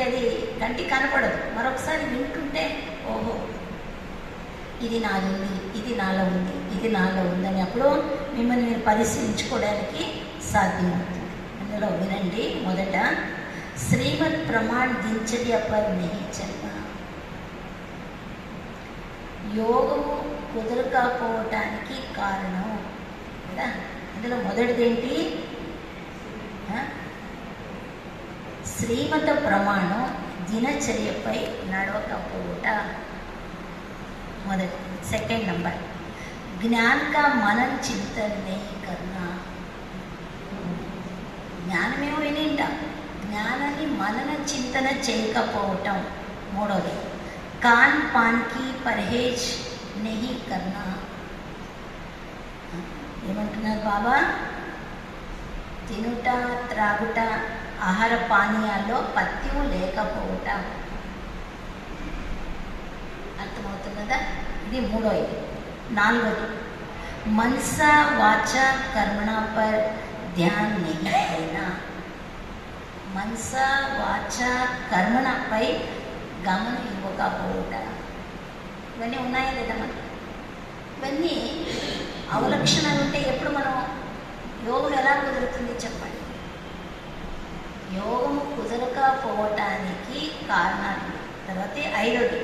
అంటే అది కంటికి కనపడదు. మరొకసారి వింటుంటే ఓహో ఇది నాది ఉంది ఇది నాలో ఉంది ఇది నాలో ఉందని అప్పుడు మిమ్మల్ని మీరు పరిశీలించుకోవడానికి సాధ్యమవుతుంది. అందులో వినండి మొదట శ్రీమద్ ప్రమాణ్ దించర్య పర్ నహి యోగము కుదరకపోవటానికి కారణం. కదా? అందులో మొదటిది ఏంటి ఆ? శ్రీమత ప్రమాణం దినచర్యపై నడవకపోవట మొదటి సెకండ్ నంబర్ జ్ఞాన్ కా మనన్ చింతన नहीं करना జ్ఞానమేమో వినింటాం జ్ఞానాన్ని మనన చింతన చేయకపోవటం మూడోది కాన్ పాన్కి పర్హేజ్ నెహి కర్నా ఏమంటున్నారు బాబా తినుట త్రాగుట ఆహార పానీయాల్లో పత్యం లేకపోవట. అర్థమవుతున్నదా ఇది మూడో ఇది నాలుగోది. మనస వాచ కర్మణ పర్ ధ్యాన్ నెహి అయినా మనస వాచ కర్మణపై గమనం ఇవ్వకపోవుట. ఇవన్నీ ఉన్నాయా లేదా మనకి? ఇవన్నీ అవలక్షణాలు ఉంటే ఎప్పుడు మనం యోగం ఎలా కుదురుతుంది చెప్పండి. యోగము కుదరకపోవటానికి కారణాలు. తర్వాత ఐదోది.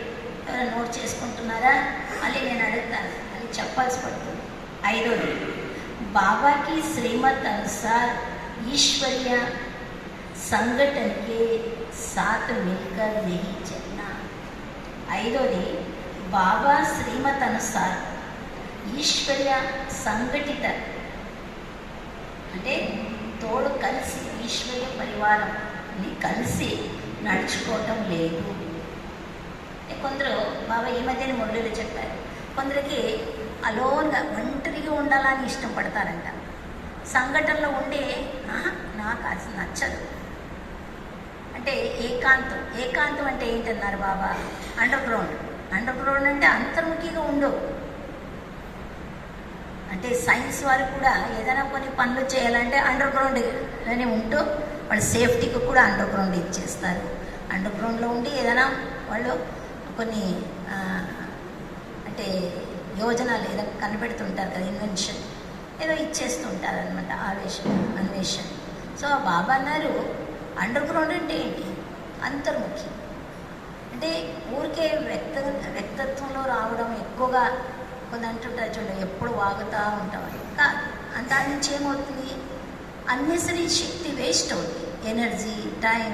ఎవరైనా నోట్ చేసుకుంటున్నారా? మళ్ళీ నేను అడుగుతాను. అని చెప్పాల్సి పడుతుంది. ఐదోది. బాబాకి శ్రీమత్ అనుసార్ ఈశ్వర్య సంఘటనకి సాత్ साथ मिलकर नहीं ఐదోది. బాబా శ్రీమత్ అనుసార్ ఈశ్వర్య సంఘటిత. అంటే తోడు కలిసి ఈశ్వర్య పరివారంని కలిసి నడుచుకోవటం లేదు. కొందరు బాబా ఈ మధ్యన మురళిలో చెప్పారు. కొందరికి అలోన్గా ఒంటరిగా ఉండాలని ఇష్టపడతారంట సంఘటనలో ఉండే "ఆహా, నాకు అసలు నచ్చదు. అంటే ఏకాంతం. ఏకాంతం అంటే ఏంటన్నారు బాబా? అండర్ గ్రౌండ్ అండర్ గ్రౌండ్ అంటే అంతర్ముఖిగా ఉండవు. అంటే సైన్స్ వారు కూడా ఏదైనా కొన్ని పనులు చేయాలంటే అండర్ గ్రౌండ్ ఉంటూ వాళ్ళ సేఫ్టీకి కూడా అండర్ గ్రౌండ్ ఇచ్చేస్తారు. అండర్ గ్రౌండ్లో ఉండి ఏదైనా వాళ్ళు కొన్ని అంటే యోజనలు ఏదో కనిపెడుతుంటారు కదా ఇన్వెన్షన్ ఏదో ఇచ్చేస్తుంటారు అనమాట ఆవేశం అన్వేషణ. సో ఆ బాబా అన్నారు అండర్ గ్రౌండ్ అంటే ఏంటి? అంతర్ముఖి. అంటే ఊరికే వ్యక్త వ్యక్తత్వంలో రావడం ఎక్కువగా కొంత అంటుంటారు చూడండి ఎప్పుడు వాగుతూ ఉంటామని కాదు దాని నుంచి ఏమవుతుంది? అన్నెసరీ శక్తి వేస్ట్ అవుతుంది ఎనర్జీ టైం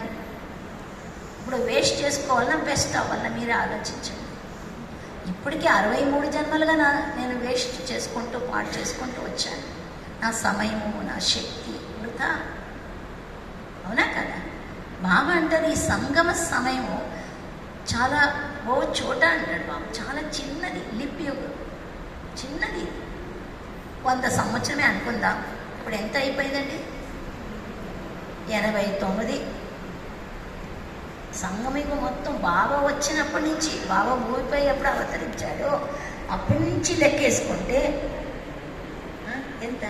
ఇప్పుడు వేస్ట్ చేసుకోవాలన్నా బెస్ట్ అవ్వాలన్నా మీరే ఆలోచించండి. ఇప్పటికీ అరవై మూడు జన్మలుగా నా నేను వేస్ట్ చేసుకుంటూ పాటు చేసుకుంటూ వచ్చాను. నా సమయము నా శక్తి వృధా. అవునా కదా? బాబా అంటారు ఈ సంగమ సమయము చాలా ఓ చోట అంటాడు బాబు. చాలా చిన్నది లిప్ యుగం చిన్నది. వంద సంవత్సరమే అనుకుందాం. ఇప్పుడు ఎంత అయిపోయిందండి? ఎనభై తొమ్మిది. సంగమికు మొత్తం బాబా వచ్చినప్పటి నుంచి బాబా భూమిపై ఎప్పుడు అవతరించాడో. అప్పటి నుంచి లెక్కేసుకుంటే ఎంత?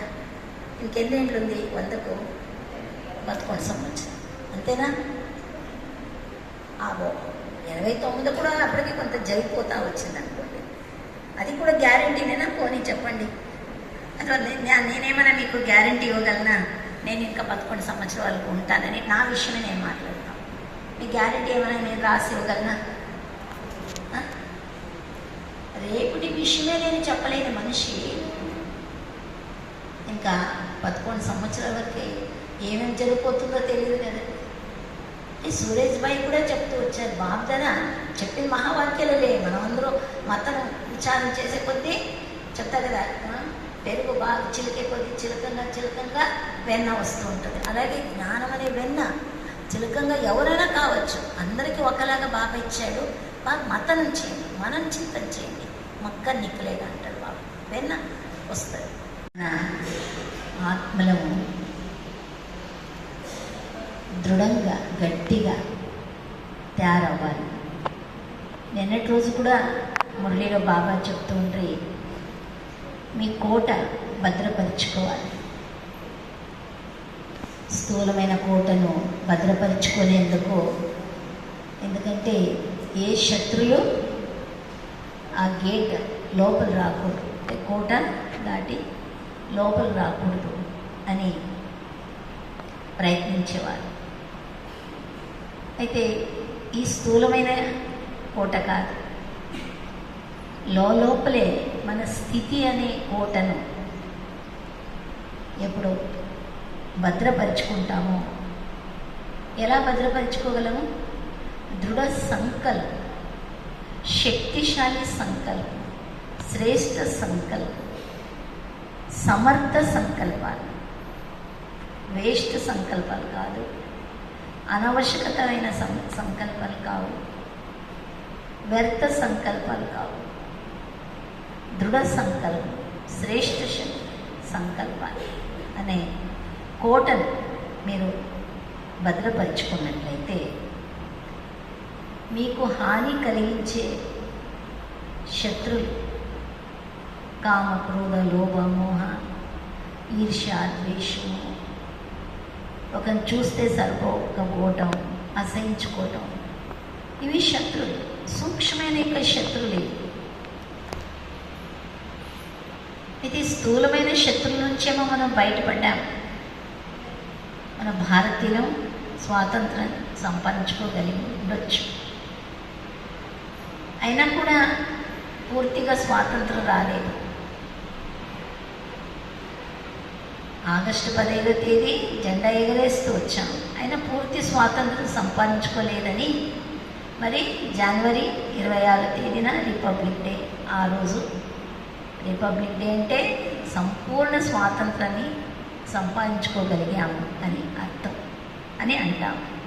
ఇంకెన్నేళ్ళు ఉంది వందకు? పదకొండు సంవత్సరం. అంతేనా? ఆ ఎనభై తొమ్మిది కూడా అప్పటికి కొంత జరిగిపోతా వచ్చింది అది కూడా గ్యారంటీనేనా పోనీ చెప్పండి. అసలు నేనేమైనా మీకు గ్యారంటీ ఇవ్వగలనా? నేను ఇంకా పదకొండు సంవత్సరాలకు ఉంటానని నా విషయమే నేను మాట్లాడతాను. మీ గ్యారంటీ ఏమైనా నేను రాసి ఇవ్వగలనా? రేపటి విషయమే నేను చెప్పలేని మనిషి. ఇంకా పదకొండు సంవత్సరాల వరకే ఏమేమి జరిగిపోతుందో తెలియదు కదా. ఈ సురేష్ భాయ్ కూడా చెప్తూ వచ్చారు బాబ్దన చెప్పిన మహావాక్యాలే మనం అందరూ మతం ఉచ్చారణ చేసే కొద్దీ చెప్తా కదా పెరుగు బాగా చిలికే కొద్దీ చిలకంగా చిలకంగా వెన్న వస్తూ ఉంటుంది. అలాగే జ్ఞానం అనే వెన్న చిలకంగా ఎవరైనా కావచ్చు అందరికీ ఒకలాగా బాబా ఇచ్చాడు బాగా మతనం చేయండి మనం చింతన చేయండి మక్క నిక్కలేగా అంటాడు బాబు. వెన్న వస్తుంది. నా ఆత్మలము దృఢంగా గట్టిగా తయారవ్వాలి. నిన్నటి రోజు కూడా మురళిలో బాబా చెప్తూ ఉండ్రి మీ కోట భద్రపరుచుకోవాలి. స్థూలమైన కోటను భద్రపరుచుకునేందుకు ఎందుకంటే ఏ శత్రులు ఆ గేట్ లోపల రాకూడదు. కోట దాటి లోపల రాకూడదు అని ప్రయత్నించేవారు. అయితే ఈ స్థూలమైన కోట కాదు. లోపలే మన స్థితి అనే కోటను ఎప్పుడు భద్రపరుచుకుంటామో. ఎలా భద్రపరుచుకోగలము? దృఢ సంకల్పం శక్తిశాలి సంకల్పం శ్రేష్ఠ సంకల్పం సమర్థ సంకల్పాలు. వేస్ట్ సంకల్పాలు కాదు అనవశ్యకతమైన సం సంకల్పాలు కావు వ్యర్థ సంకల్పాలు కావు. దృఢ సంకల్పం శ్రేష్ఠ శక్తి సంకల్పాన్ని అనే కోటను మీరు భద్రపరుచుకున్నట్లయితే మీకు హాని కలిగించే శత్రులు కామ క్రోధ లోభ మోహ ఈర్ష ద్వేషము ఒకరిని చూస్తే సరిపోకపోవటం అసహించుకోవటం ఇవి శత్రులు సూక్ష్మమైన యొక్క శత్రువులు అయితే ఇది స్థూలమైన శత్రువుల నుంచేమో మనం బయటపడ్డాం. మన భారతీయులం స్వాతంత్రం సంపాదించుకోగలిగి ఉండొచ్చు అయినా కూడా పూర్తిగా స్వాతంత్రం రాలేదు. ఆగస్టు పదిహేడో తేదీ జెండా ఎగరేస్తూ వచ్చాం. అయినా పూర్తి స్వాతంత్రం సంపాదించుకోలేదని మరి జనవరి ఇరవై ఆరో తేదీన రిపబ్లిక్ డే ఆ రోజు రిపబ్లిక్ డే అంటే సంపూర్ణ స్వాతంత్రాన్ని సంపాదించుకోగలిగాము అని అర్థం అని అంటాము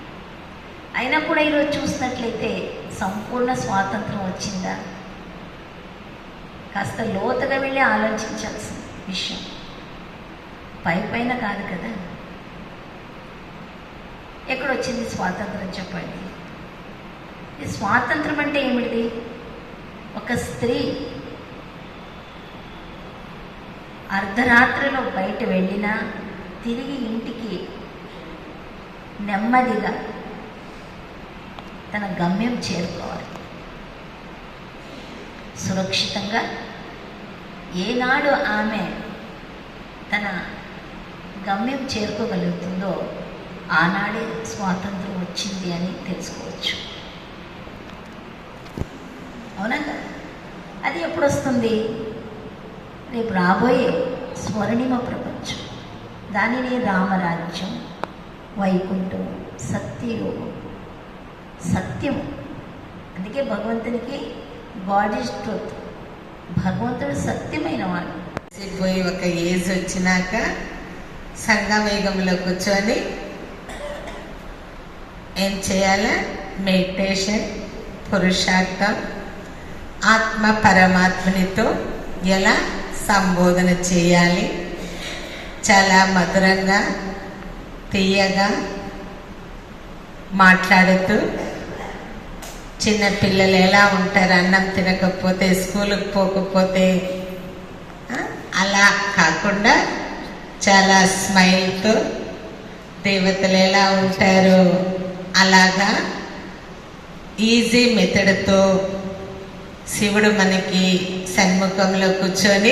అయినా కూడా ఈరోజు చూసినట్లయితే సంపూర్ణ స్వాతంత్రం వచ్చిందా? కాస్త లోతుగా వెళ్ళి ఆలోచించాల్సిన విషయం. పై పైన కాదు కదా. ఎక్కడొచ్చింది స్వాతంత్రం చెప్పండి. ఈ స్వాతంత్రం అంటే ఏమిటిది? ఒక స్త్రీ అర్ధరాత్రిలో బయట వెళ్ళినా తిరిగి ఇంటికి నెమ్మదిగా తన గమ్యం చేరుకోవాలి. సురక్షితంగా ఏనాడు ఆమె తన గమ్యం చేరుకోగలుగుతుందో ఆనాడే స్వాతంత్రం వచ్చింది అని తెలుసుకోవచ్చు. అవునా కదా? అది ఎప్పుడు వస్తుంది రేపు రాబోయే స్వర్ణిమ ప్రపంచం. దానిని రామరాజ్యం వైకుంఠం సత్యయోగం. సత్యం. అందుకే భగవంతునికి గాడ్ ఈజ్ ట్రూత్ భగవంతుడు సత్యమైన వాడు. పోయి ఒక ఏజ్ వచ్చినాక సంగమేగంలో కూర్చొని ఏం చేయాలా? మెడిటేషన్ పురుషార్థం ఆత్మ పరమాత్మనితో ఎలా సంబోధన చేయాలి. చాలా మధురంగా తీయగా మాట్లాడుతూ చిన్న పిల్లలు ఎలా ఉంటారు అన్నం తినకపోతే స్కూల్కి పోకపోతే అలా కాకుండా చాలా స్మైల్తో దేవతలు ఎలా ఉంటారో అలాగా ఈజీ మెథడ్తో శివుడు మనకి సన్ముఖంలో కూర్చొని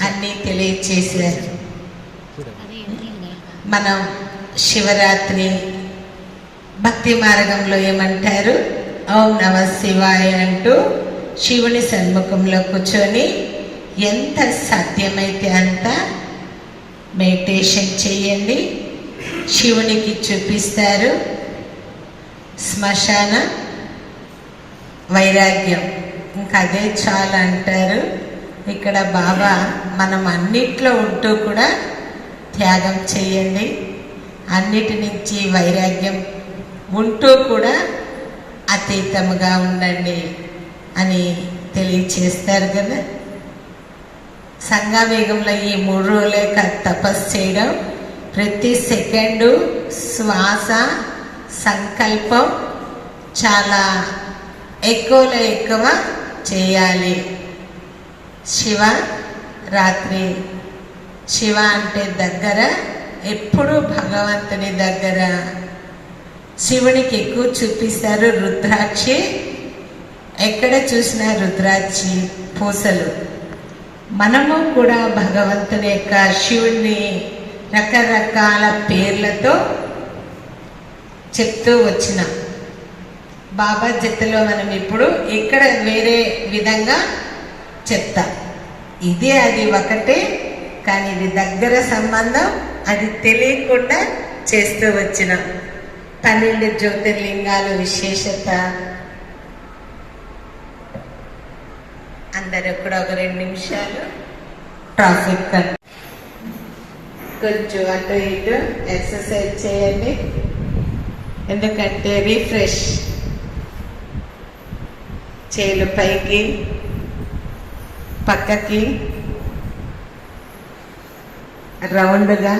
అన్నీ తెలియచేశారు. మనం శివరాత్రి భక్తి మార్గంలో ఏమంటారు? ఓం నమ శివాయ అంటూ శివుని సన్ముఖంలో కూర్చొని ఎంత సాధ్యమైతే అంత మెడిటేషన్ చేయండి. శివునికి చూపిస్తారు. శ్మశాన వైరాగ్యం. ఇంకా అదే చాలు అంటారు ఇక్కడ బాబా మనం అన్నిట్లో ఉంటూ కూడా త్యాగం చేయండి. అన్నిటి నుంచి వైరాగ్యం ఉంటూ కూడా అతీతముగా ఉండండి అని తెలియచేస్తారు కదా. సంఘావేగంలో ఈ మూడు రోజులే తపస్సు చేయడం. ప్రతి సెకండు శ్వాస సంకల్పం చాలా ఎక్కువలో ఎక్కువ చేయాలి. శివ రాత్రి. శివ అంటే దగ్గర ఎప్పుడు భగవంతుని దగ్గర. శివునికి ఎక్కువ చూపిస్తారు రుద్రాక్షి. ఎక్కడ చూసినా రుద్రాక్షి పూసలు. మనము కూడా భగవంతుని యొక్క శివుణ్ణి రకరకాల పేర్లతో చెప్తూ వచ్చినాం. బాబా జతలో మనం ఇప్పుడు ఇక్కడ వేరే విధంగా చెప్తాం. ఇది అది ఒకటే కానీ ఇది దగ్గర సంబంధం అది తెలియకుండా చేస్తూ వచ్చిన పన్నెండు జ్యోతిర్లింగాలు విశేషత. అందరూ కూడా ఒక రెండు నిమిషాలు ట్రాఫిక్ కొంచెం అటు ఇటు ఎక్సర్సైజ్ చేయండి. ఎందుకంటే రీఫ్రెష్ చేలు పైకి పక్కకి రౌండ్గా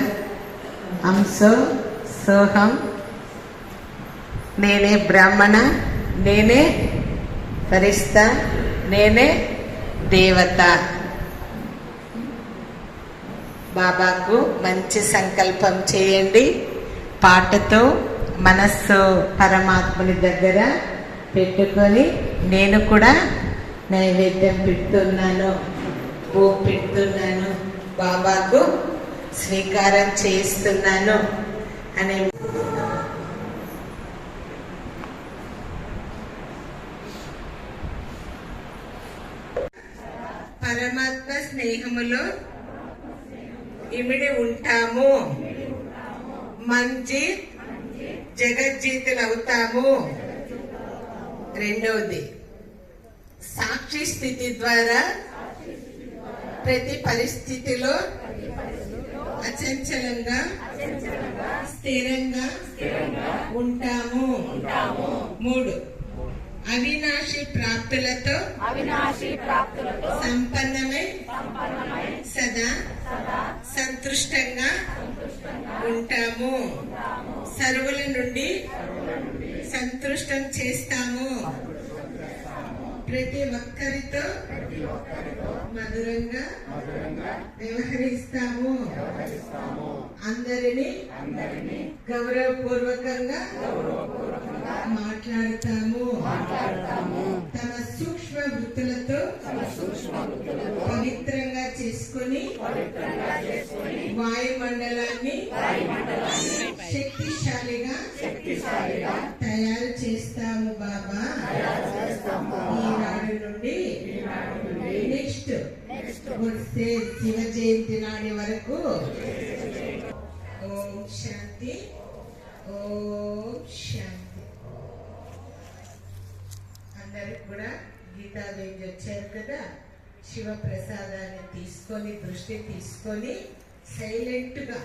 అంశో సోహం నేనే బ్రాహ్మణ నేనే ఫరిస్త నేనే దేవత. బాబాకు మంచి సంకల్పం చేయండి. పాటతో మనస్సు పరమాత్ముని దగ్గర పెట్టుకొని నేను కూడా నైవేద్యం పెడుతున్నాను. ఓ పెడుతున్నాను. బాబాకు స్వీకారం చేస్తున్నాను అనే పరమాత్మ స్నేహములో ఇమిడి ఉంటాము. మంచి జగజ్జీతులు అవుతాము రెండవది సాక్షి స్థితి ద్వారా ప్రతి పరిస్థితిలో అచంచలంగా స్థిరంగా ఉంటాము. మూడు అవినాశి ప్రాప్తులతో సంపన్నమై సదా సంతృష్టంగా ఉంటాము. సర్వుల నుండి సంతృష్టం చేస్తాము. ప్రతి ఒక్కరితో మధురంగా వ్యవహరిస్తాము. అందరినీ గౌరవపూర్వకంగా మాట్లాడతాము. తమ సూక్ష్మ వృత్తులతో పవిత్రంగా చేసుకుని వాయుమండలాన్ని శక్తిశాలిగా తయారు చేస్తాము బాబా. ఈనాడు నుండి నెక్స్ట్ వచ్చే శివ జయంతి నాడి వరకు. ఓం శాంతి. ఓం శాంతి. అందరికి కూడా గీతా దేవి వచ్చారు కదా. శివ ప్రసాదాన్ని తీసుకొని దృష్టి తీసుకొని సైలెంట్గా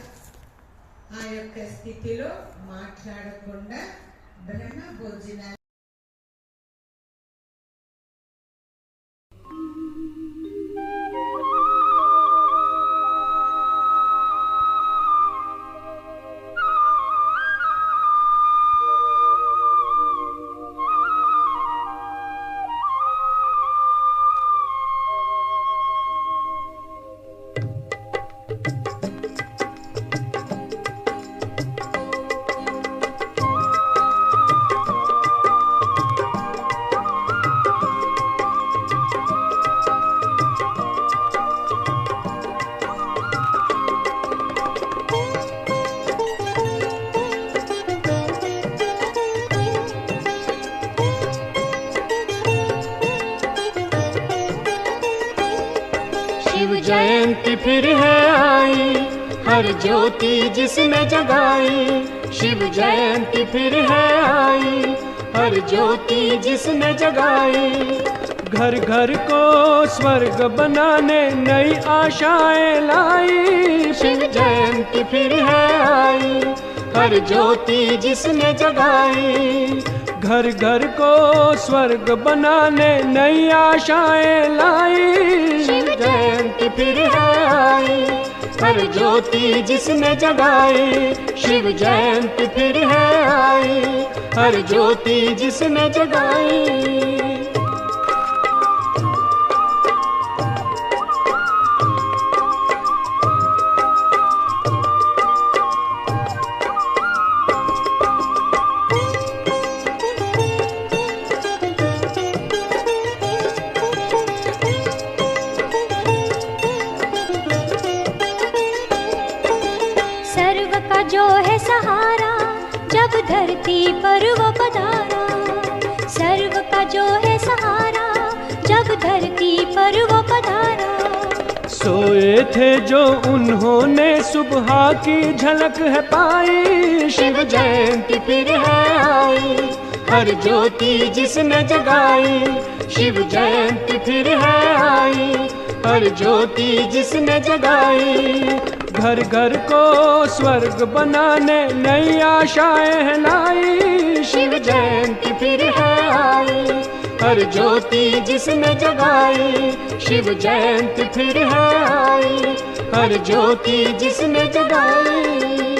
ఆ యొక్క స్థితిలో మాట్లాడకుండా Brahma Bhojana हर ज्योति जिसने जगाई, शिव जयंती फिर है आई। हर ज्योति जिसने जगाई घर घर को स्वर्ग बनाने नई आशाएँ लाई। शिव जयंती फिर है आई, हर ज्योति जिसने जगाई घर घर को स्वर्ग बनाने नई आशाएँ लाई। शिव जयंती फिर है आई हर ज्योति जिसने जगाई शिव जयंती फिर है आई हर ज्योति जिसने जगाई धरती पर वो पधारा। सोए थे जो उन्होंने सुबह की झलक है पाई। शिव जयंती फिर है आई हर ज्योति जिसने जगाई। शिव जयंती फिर है आई हर ज्योति जिसने जगाई। घर घर को स्वर्ग बनाने नई आशाएँ हैं लाई। शिव जयंती फिर है आई, हर ज्योति जिसने जगाई। शिव जयंती फिर है आई, हर ज्योति जिसने जगाई।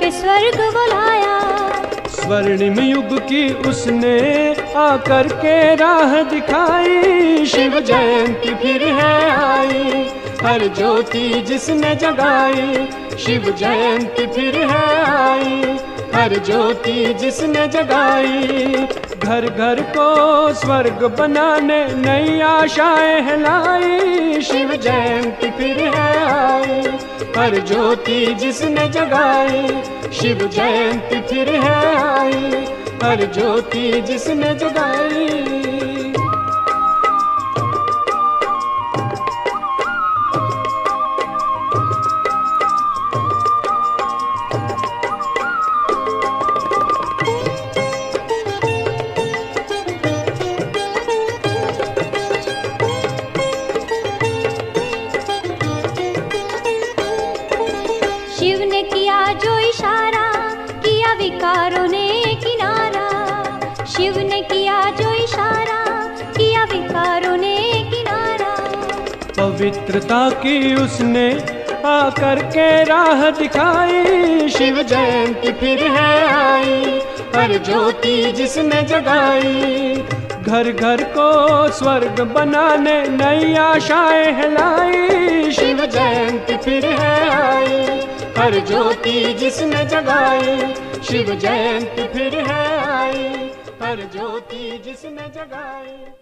पे स्वर्ग बुलाया। स्वर्णिम युग की उसने आकर के राह दिखाई। शिव जयंती फिर है आई। हर ज्योति जिसने जगाई शिव जयंती फिर है आई। हर ज्योति जिसने जगाई घर घर को स्वर्ग बनाने नई आशाएँ हैं लाई शिव जयंती फिर है आई, हर ज्योति जिसने जगाई। शिव जयंती फिर है आई, हर ज्योति जिसने जगाई। पवित्रता की उसने आकर के राह दिखाई। शिव जयंती फिर है आई, हर ज्योति जिसने जगाई। घर घर को स्वर्ग बनाने नई आशाएँ हिलाई। शिव जयंती फिर है आई, हर ज्योति जिसने जगाई। शिव जयंती फिर है आई, हर ज्योति जिसने जगाई।